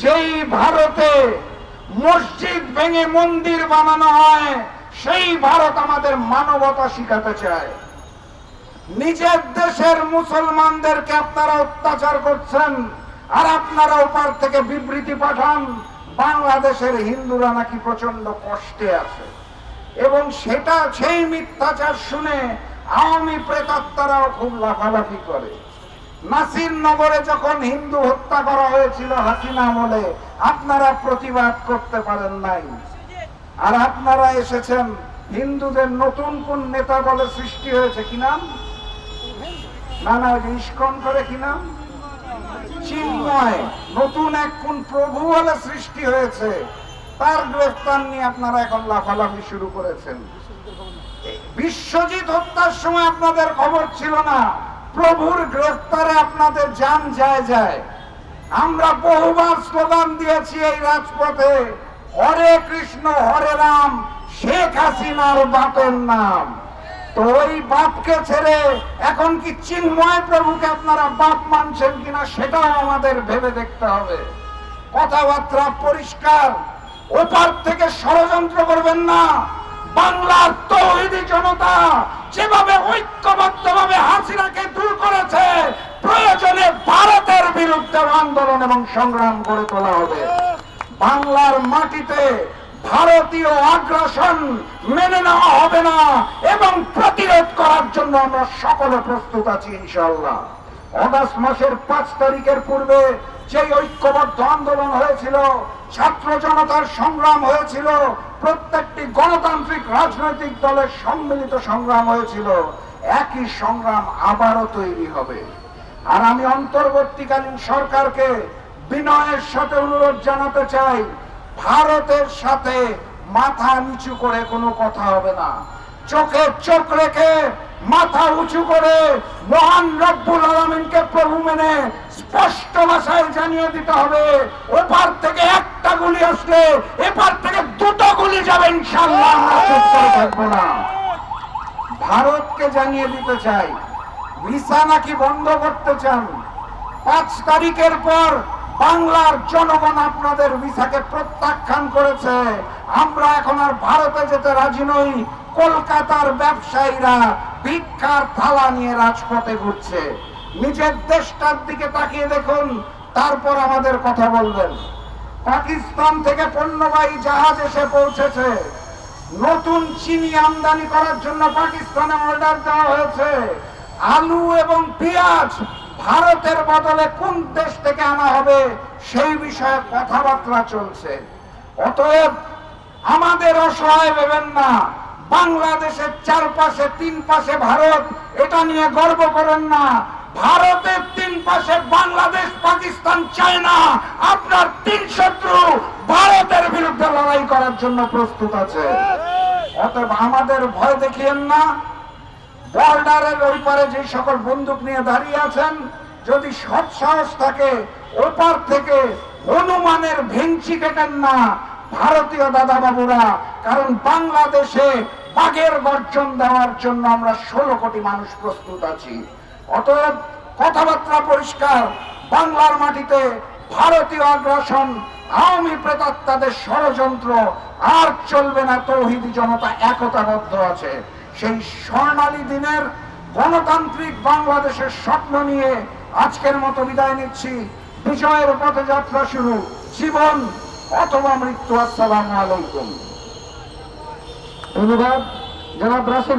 যেই ভারতে মসজিদ ভেঙে মন্দির বানানো হয়, সেই ভারত আমাদের মানবতা শিখাতে চায়। নিজের দেশের মুসলমানদেরকে আপনারা অত্যাচার করছেন, আর আপনারা ওপার থেকে বিবৃতি পাঠান, বাংলাদেশের হিন্দুরা নাকি প্রচণ্ড কষ্টে আছে। এবং সেটা, সেই মিথ্যাচার শুনে আওয়ামী প্রেতাত্মারাও খুব লাফালাফি করে। নাসির নগরে যখন হিন্দু হত্যা করা হয়েছিল হাসিনা আমলে, আপনারা প্রতিবাদ করতে পারেন নাই। আর আপনারা এসেছেন, হিন্দুদের নতুন কোন নেতা বলে সৃষ্টি হয়েছে কি নাম? ইস্কন করে কি নাম? চিন্ময়, নতুন এক কোন প্রভু বলে সৃষ্টি হয়েছে। তার গ্রেফতার নিয়ে আপনারা এখন লাফালাফি শুরু করেছেন। বিশ্বজিৎ হত্যার সময় আপনাদের খবর ছিল না। প্রভুর গ্রেফতারে আপনাদের যান যায় যায়। আমরা বহুবার স্লোগান দিয়েছি এই রাজপথে, হরে কৃষ্ণ, হরে রাম, শেখ হাসিনার বাপের নাম। তো ওই বাপকে ছেড়ে এখন কি চিন্ময় প্রভুকে আপনারা বাপ মানছেন কিনা সেটাও আমাদের ভেবে দেখতে হবে। কথাবার্তা পরিষ্কার, ওপার থেকে ষড়যন্ত্র করবেন না। বাংলার তৌহিদি জনতা যেভাবে ঐক্যবদ্ধভাবে হাসিনাকে দূর করেছে প্রয়োজনে ভারতের বিরুদ্ধে আন্দোলন এবং সংগ্রাম করে তোলা হবে। বাংলার মাটিতে ভারতীয় আগ্রাসন মেনে নেওয়া হবে না এবং প্রতিরোধ করার জন্য আমরা সকলে প্রস্তুত আছি ইনশাল্লাহ অগাস্ট মাসের পাঁচ তারিখের পূর্বে যে ঐক্যবদ্ধ আন্দোলন হয়েছিল, ছাত্র জনতার সংগ্রাম হয়েছিল, প্রত্যেকটি গণতান্ত্রিক রাজনৈতিক দলের সম্মিলিত সংগ্রাম হয়েছিল, একই সংগ্রাম আবারও তৈরি হবে। আর আমি অন্তর্বর্তীকালীন সরকারকে বিনয়ের সাথে অনুরোধ জানাতে চাই ভারতের সাথে মাথা নিচু করে কোনো কথা হবে না। চোখে চোখ রেখে মাথা উঁচু করে মহান রব্বুল আলমিনকে প্রভু মেনে স্পষ্ট ভাষায় জানিয়ে দিতে হবে ওপার থেকে একটা গুলি আসলে এপার থেকে দুটো গুলি যাবে ইনশাল্লাহ আমরা চুপ করে থাকব না। ভারতকে জানিয়ে দিতে চাই ভিসা নাকি বন্ধ করতে চান? পাঁচ তারিখের পর বাংলার জনগণ আপনাদের ভিসাকে প্রত্যাখ্যান করেছে। আমরা এখন আর ভারতে যেতে রাজি নই। কলকাতার ব্যবসায়ীরা ভিক্ষার থালা নিয়ে রাজপথে ঘুরছে। নিজের দেশটার দিকে তাকিয়ে দেখুন, তারপর আমাদের কথা বলবেন। পাকিস্তান থেকে পণ্যবাহী জাহাজ এসে পৌঁছেছে। নতুন চিনি আমদানি করার জন্য পাকিস্তানে অর্ডার দেওয়া হয়েছে। আলু এবং পেঁয়াজ ভারতের বদলে কোন দেশ থেকে আনা হবে সেই বিষয়ে কথাবার্তা চলছে। অতএব আমাদের অসহায় ভেবেন না। বাংলাদেশের চারপাশে, তিন পাশে ভারত, এটা নিয়ে গর্ব করেন না। ভারতের তিন পাশে বাংলাদেশ, পাকিস্তান, চায়না, আপনার তিন শত্রু ভারতের বিরুদ্ধে লড়াই করার জন্য প্রস্তুত আছে। অতএব আমাদের ভয় দেখিয়েন না। বর্ডারের ওই পারে যে সকল বন্দুক নিয়ে দাঁড়িয়ে আছেন, যদি সৎ সাহস থাকে, ওপার থেকে হনুমানের ভেঞ্চি কেটেন না ভারতীয় দাদা বাবুরা কারণ বাংলাদেশে বাঘের গর্জন দেওয়ার জন্য আমরা ষোলো কোটি মানুষ প্রস্তুত আছি। অতএব কথাবার্তা পরিষ্কার, বাংলার মাটিতে ভারতীয় আগ্রাসন, আওয়ামী প্রেতাত্মাদের ষড়যন্ত্র, আর চলবে না, তৌহিদি জনতা একতাবদ্ধ আছে। সেই স্বর্ণালী দিনের গণতান্ত্রিক বাংলাদেশের স্বপ্ন নিয়ে আজকের মতো বিদায় নিচ্ছি। বিজয়ের পথে যাত্রা শুরু। জীবন অথবা মৃত্যু। আসসালাম আলাইকুম। ধন্যবাদ। জনাব